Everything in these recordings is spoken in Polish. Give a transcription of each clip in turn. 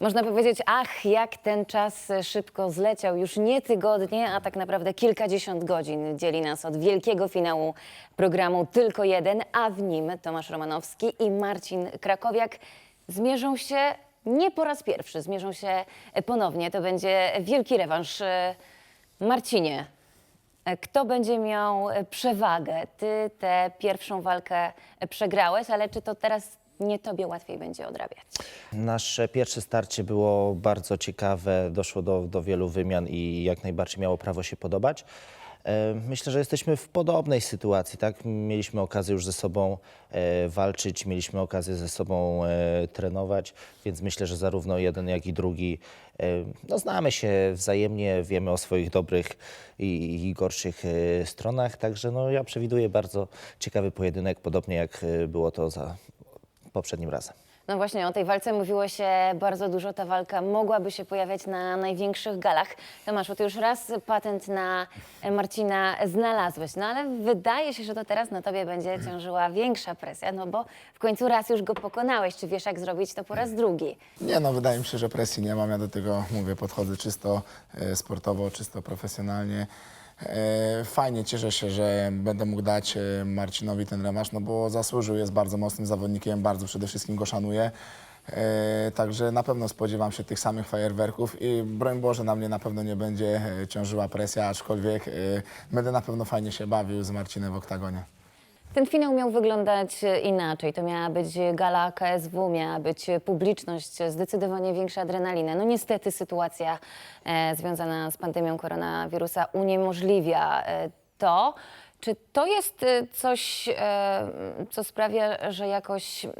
Można powiedzieć, ach, jak ten czas szybko zleciał. Już nie tygodnie, a tak naprawdę kilkadziesiąt godzin dzieli nas od wielkiego finału programu Tylko Jeden, a w nim Tomasz Romanowski i Marcin Krakowiak zmierzą się nie po raz pierwszy, zmierzą się ponownie. To będzie wielki rewanż. Marcinie, kto będzie miał przewagę? Ty tę pierwszą walkę przegrałeś, ale czy to teraz nie tobie łatwiej będzie odrabiać? Nasze pierwsze starcie było bardzo ciekawe, doszło do, do wielu wymian i jak najbardziej miało prawo się podobać. E, Myślę, że jesteśmy w podobnej sytuacji, tak? Mieliśmy okazję już ze sobą e, walczyć, mieliśmy okazję ze sobą e, trenować, więc myślę, że zarówno jeden, jak i drugi no, znamy się wzajemnie, wiemy o swoich dobrych i, i gorszych stronach, także no, ja przewiduję bardzo ciekawy pojedynek, podobnie jak było to za poprzednim razem. No właśnie, o tej walce mówiło się bardzo dużo. Ta walka mogłaby się pojawiać na największych galach. Tomaszu, ty już raz patent na Marcina znalazłeś, no ale wydaje się, że to teraz na tobie będzie ciążyła większa presja, no bo w końcu raz już go pokonałeś. Czy wiesz, jak zrobić to po raz drugi? Nie no, wydaje mi się, że presji nie mam. Ja do tego, mówię, podchodzę czysto e, sportowo, czysto profesjonalnie. E, Fajnie, cieszę się, że będę mógł dać e, Marcinowi ten rewanż, no bo zasłużył, jest bardzo mocnym zawodnikiem, bardzo przede wszystkim go szanuję. E, Także na pewno spodziewam się tych samych fajerwerków i broń Boże, na mnie na pewno nie będzie ciążyła presja, aczkolwiek będę na pewno fajnie się bawił z Marcinem w oktagonie. Ten finał miał wyglądać e, inaczej. To miała być gala KSW, miała być publiczność, zdecydowanie większa adrenalina. No niestety sytuacja e, związana z pandemią koronawirusa uniemożliwia e, to. Czy to jest e, coś, e, co sprawia, że jakoś mm,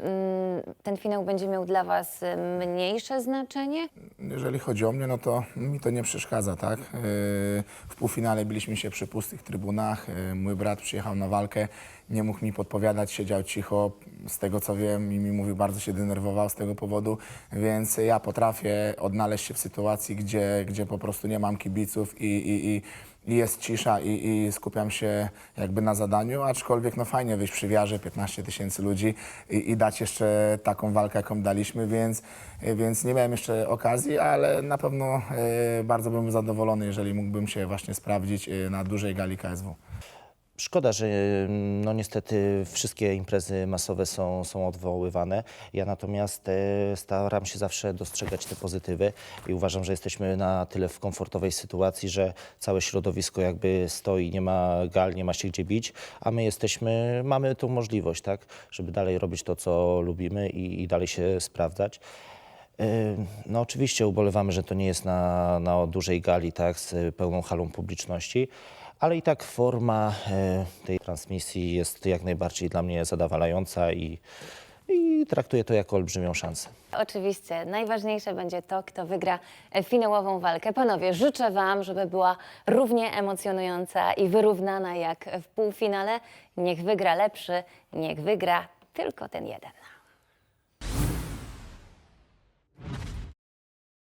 ten finał będzie miał dla Was e, mniejsze znaczenie? Jeżeli chodzi o mnie, no to mi to nie przeszkadza, tak? W półfinale biliśmy się przy pustych trybunach. Mój brat przyjechał na walkę, nie mógł mi podpowiadać, siedział cicho. Z tego co wiem i mi mówił, bardzo się denerwował z tego powodu, więc ja potrafię odnaleźć się w sytuacji, gdzie, gdzie po prostu nie mam kibiców i, i, i jest cisza i, i skupiam się jakby na zadaniu, aczkolwiek no fajnie wyjść przy wiarze, 15 tysięcy ludzi i, i dać jeszcze taką walkę, jaką daliśmy, więc, więc nie miałem jeszcze okazji, ale na pewno e, bardzo bym zadowolony, jeżeli mógłbym się właśnie sprawdzić e, na dużej gali KSW. Szkoda, że no niestety wszystkie imprezy masowe są, są odwoływane. Ja natomiast e, staram się zawsze dostrzegać te pozytywy i uważam, że jesteśmy na tyle w komfortowej sytuacji, że całe środowisko jakby stoi, nie ma gal, nie ma się gdzie bić, a my jesteśmy, mamy tą możliwość, tak, żeby dalej robić to, co lubimy i, i dalej się sprawdzać. No oczywiście ubolewamy, że to nie jest na, na dużej gali, tak, z pełną halą publiczności, ale i tak forma e, tej transmisji jest jak najbardziej dla mnie zadowalająca i, i traktuję to jako olbrzymią szansę. Oczywiście najważniejsze będzie to, kto wygra finałową walkę. Panowie, życzę Wam, żeby była równie emocjonująca i wyrównana jak w półfinale. Niech wygra lepszy, niech wygra tylko ten jeden.